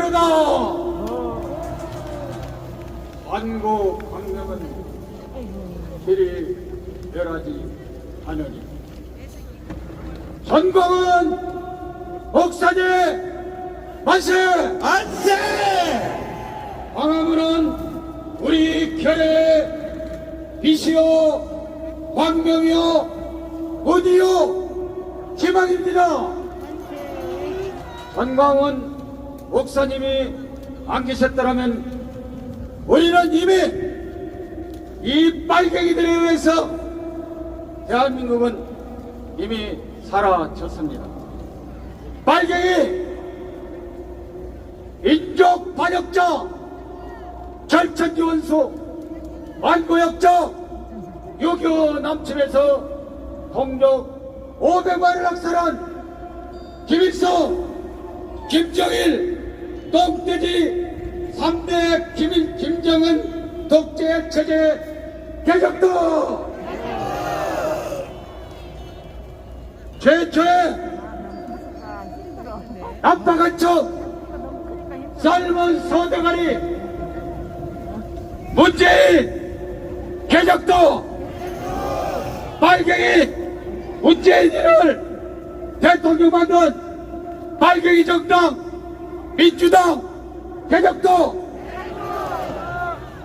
이루다 완고 광명은 길이 멸하지 않으니. 전공은 목사님 만세! 안세! 광화문은 우리 결의 빛이요 광명이요 어디요 희망입니다. 전광훈 목사님이 안 계셨더라면 우리는 이미 이 빨갱이들에 의해서 대한민국은 이미 사라졌습니다. 빨갱이 민족 반역자 절천지 원수 완고역자 유교 남침에서 동족 500만을 학살한 김일성 김정일 똥돼지 3대 김일, 김정은 독재 체제 개혁도! 최초의 압박한 척 삶은 서대가리! 문재인 개혁도! 빨갱이 문재인이를 대통령 만든 빨갱이 정당 민주당 개혁도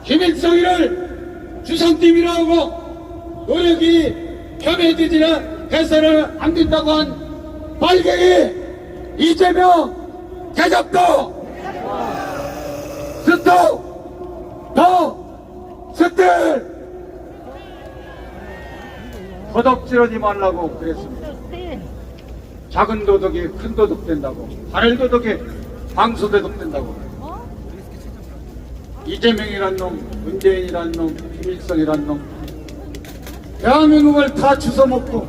김일성이를 주성팀이라고 노력이 겸해지지는 해서는 안 된다고 한 빨갱이 이재명 개혁도 스톱! 더 스틸 허덕지르지 말라고 그랬습니다. 작은 도덕이 큰 도덕 된다고 바를 도덕이 방수 도덕 된다고 이재명이란 놈 문재인이란 놈 김일성이란 놈 대한민국을 다 주워먹고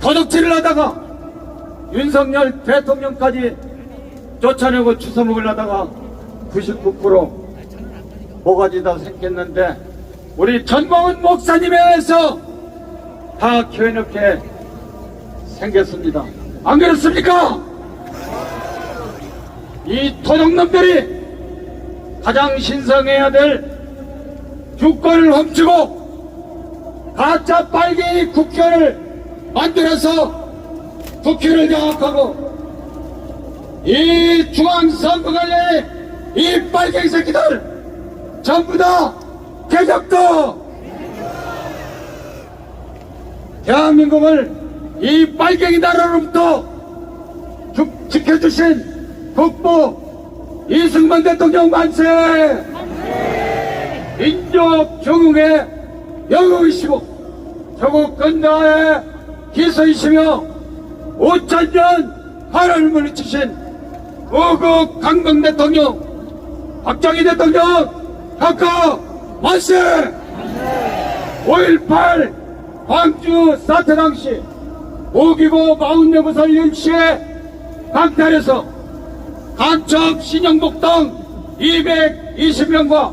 도덕질을 하다가 윤석열 대통령까지 쫓아내고 주워먹으려다가 99% 모가지 다 생겼는데 우리 전광훈 목사님에 의해서 다 교회놓게 생겼습니다. 안 그렇습니까? 이 도둑놈들이 가장 신성해야 될 주권을 훔치고 가짜 빨갱이 국회를 만들어서 국회를 장악하고 이 중앙선거관리 이 빨갱이 새끼들 전부 다 개적도! 대한민국을 이 빨갱이 나라로부터 주- 지켜주신 국부 이승만 대통령 만세! 민족 정웅의 영웅이시고 조국 근대의 기서이시며 5천년 하늘을 물리치신 우국 강경 대통령 박정희 대통령 각하 만세! 5.18 광주 사태 당시 오기고 44살 윤씨의 강탈에서 간첩 신영복 등 220명과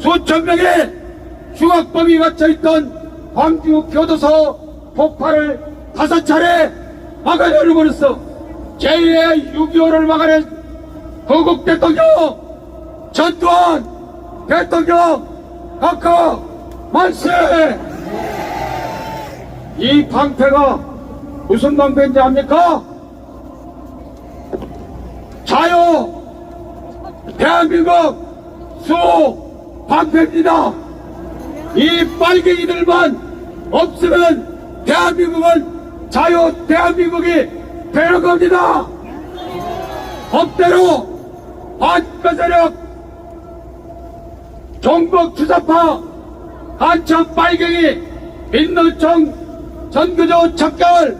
수천 명의 중학범이 갇혀있던 광주 교도소 폭발을 다섯 차례 막아내버렸어 제2의 6.25를 막아낸 거국 대통령 전두환 대통령 각하 만세 이 방패가 무슨 방패인지 압니까? 자유 대한민국 수 방패입니다. 이 빨갱이들만 없으면 대한민국은 자유 대한민국이 되는 겁니다. 법대로 반가세력 종북 주사파 한참 빨갱이 민노총 전교조 척결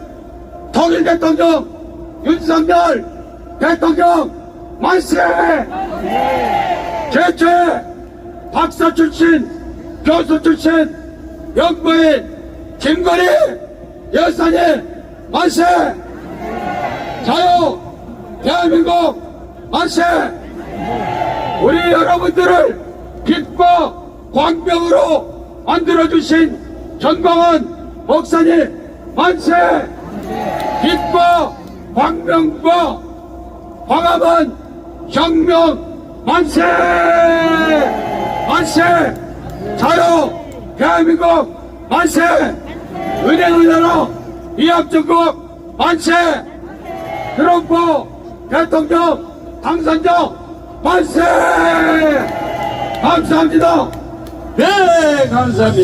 통일 대통령 윤석열 대통령 만세! 최초의 박사 출신 교수 출신 연구인 김건희 여사님 만세! 자유! 대한민국 만세! 우리 여러분들을 빛과 광명으로 만들어주신 전광훈 목사님 만세! 빛과 광명과 광화문 혁명 만세! 만세! 자유 대한민국 만세! 열어 이합중국 만세! 트럼프 대통령 당선자 만세! 감사합니다. 네, 감사합니다.